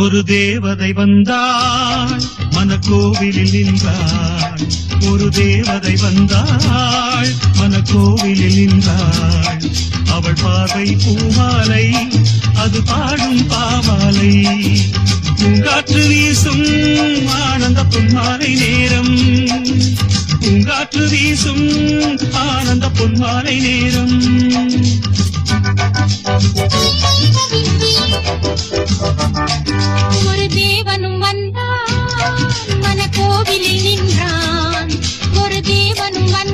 ஒரு தேவதை வந்தாள் மனக்கோவிலில் நின்றாள். ஒரு தேவதை வந்தாள். மனக்கோவிலில் நின்றாள். அவள் பார்வை பூமாலை அது பாடும் பாவாலை பூங்காற்று வீசும் ஆனந்த பொன்மாலை நேரம். பூங்காற்று வீசும் ஆனந்த பொன்மாலை நேரம். ஒரு தேவனும் வந்தான் கோவிலில் நின்றான். ஒரு தேவனும் வந்தான்.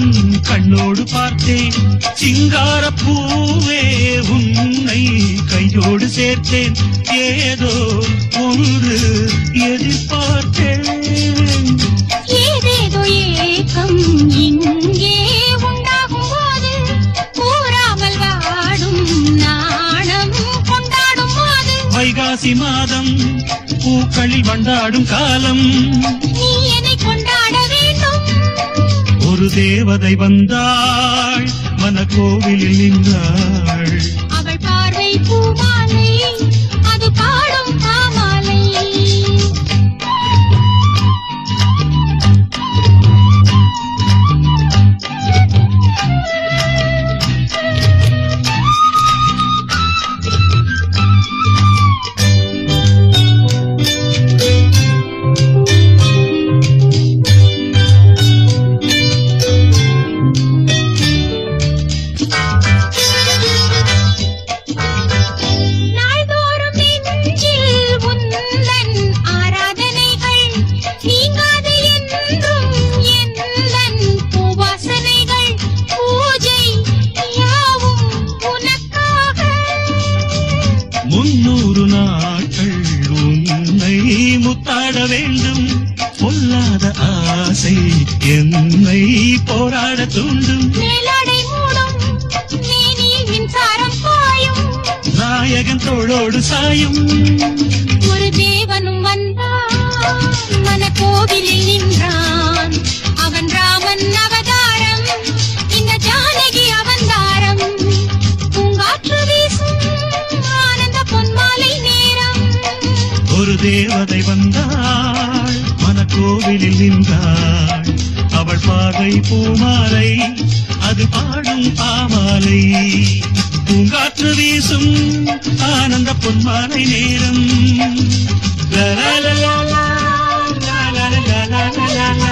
உந்தன் கண்ணோடு பார்த்தேன். சிங்கார பூவே உன்னை கையோடு சேர்த்தேன். ஏதோ ஒன்று எதிர்பார்த்தேன். ஏதேதோ ஏக்கம் இங்கே உண்டாகும் போது கூறாமல் வாடும் நாணம் கொண்டாடும் போது வைகாசி மாதம் பூக்களில் வண்டாடும் காலம். நீ ஒரு தேவதை வந்தாள் மன கோவிலில் நின்றாள். அவள் பார்வை பூமாலை நாட்கள் உன்னை முத்தாட வேண்டும். பொல்லாத ஆசை என்னை போராட தூண்டும். நாயகன் தோளோடு சாயும். ஒரு தேவனும் வந்தான் மனக்கோவிலில் நின்றான் மனக்கோவிலில் நின்றாள். அவள் பார்வை பூமாலை அது பாடும் பாமாலை. பூங்காற்று வீசும் ஆனந்த பொன்மாலை நேரம். லா லா லா லா லா, லா லா லா லா லா லா லா.